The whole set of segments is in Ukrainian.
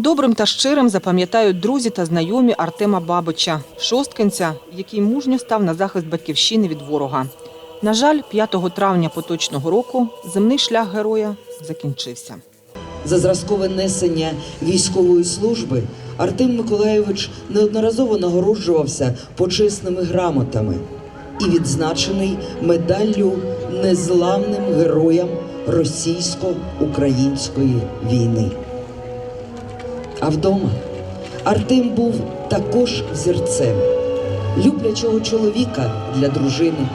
Добрим та щирим запам'ятають друзі та знайомі Артема Бабича, шосткинця, який мужньо став на захист батьківщини від ворога. На жаль, 5 травня поточного року земний шлях героя закінчився. За зразкове несення військової служби Артем Миколайович неодноразово нагороджувався почесними грамотами і відзначений медаллю незламним героям російсько-української війни. А вдома Артем був також взірцем люблячого чоловіка для дружини,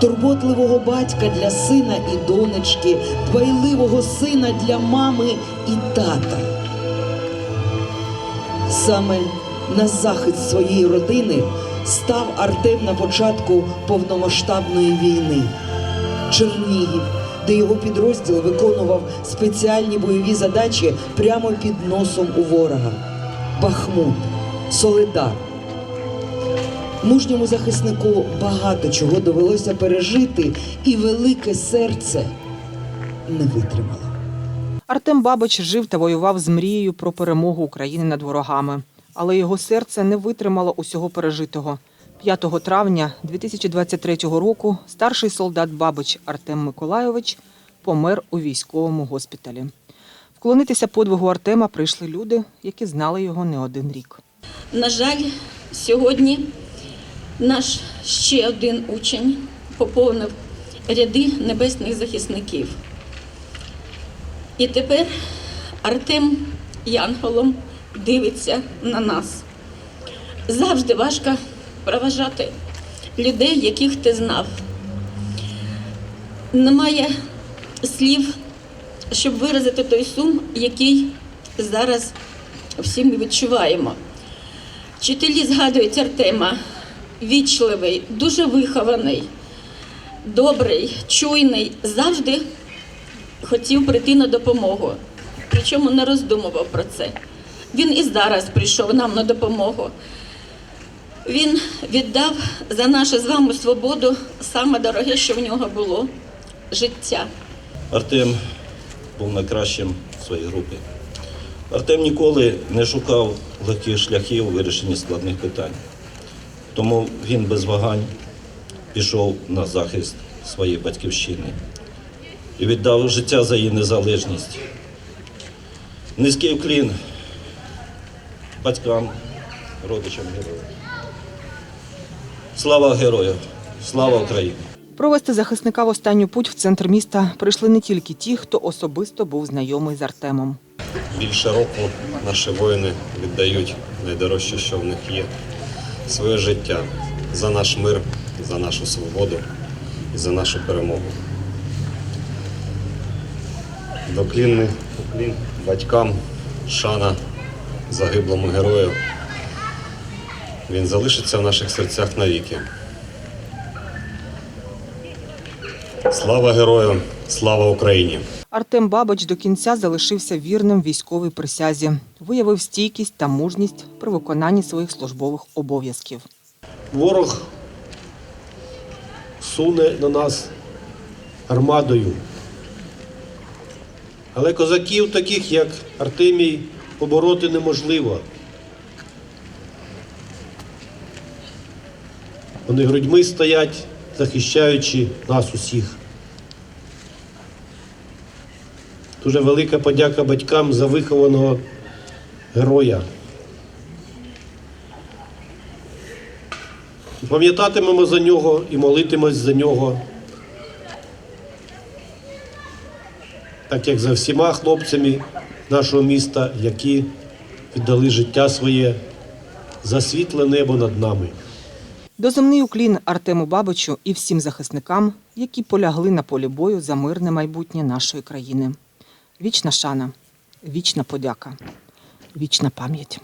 турботливого батька для сина і донечки, дбайливого сина для мами і тата. Саме на захист своєї родини став Артем на початку повномасштабної війни. Чернігів, де його підрозділ виконував спеціальні бойові задачі прямо під носом у ворога. Бахмут, Солидар. Мужньому захиснику багато чого довелося пережити, і велике серце не витримало. Артем Бабич жив та воював з мрією про перемогу України над ворогами, але його серце не витримало усього пережитого. 5 травня 2023 року старший солдат Бабич Артем Миколайович помер у військовому госпіталі. Вклонитися подвигу Артема прийшли люди, які знали його не один рік. На жаль, сьогодні наш ще один учень поповнив ряди небесних захисників. І тепер Артем Янголом дивиться на нас. Завжди важко проважати людей, яких ти знав. Немає слів, щоб виразити той сум, який зараз всі ми відчуваємо. Вчителі згадують Артема вічливий, дуже вихований, добрий, чуйний, завжди хотів прийти на допомогу. Причому не роздумував про це. Він і зараз прийшов нам на допомогу. Він віддав за нашу з вами свободу саме дороге, що в нього було життя. Артем був найкращим в своїй групі. Артем ніколи не шукав легких шляхів у вирішенні складних питань. Тому він без вагань пішов на захист своєї батьківщини і віддав життя за її незалежність. Низький уклін батькам, родичам героїв. Слава героям! Слава Україні! Провести захисника в останню путь в центр міста прийшли не тільки ті, хто особисто був знайомий з Артемом. Більше року наші воїни віддають найдорожче, що в них є, своє життя за наш мир, за нашу свободу і за нашу перемогу. Доклінний батькам, шана загиблому герою. Він залишиться в наших серцях навіки. Слава герою! Слава Україні! Артем Бабич до кінця залишився вірним військовій присязі, виявив стійкість та мужність при виконанні своїх службових обов'язків. Ворог суне на нас армадою. Але козаків, таких як Артемій, побороти неможливо. Вони грудьми стоять, захищаючи нас усіх. Дуже велика подяка батькам за вихованого героя. Пам'ятатимемо за нього і молитимось за нього. Так як за всіма хлопцями нашого міста, які віддали життя своє за світле небо над нами. Доземний уклін Артему Бабичу і всім захисникам, які полягли на полі бою за мирне майбутнє нашої країни. Вічна шана, вічна подяка, вічна пам'ять.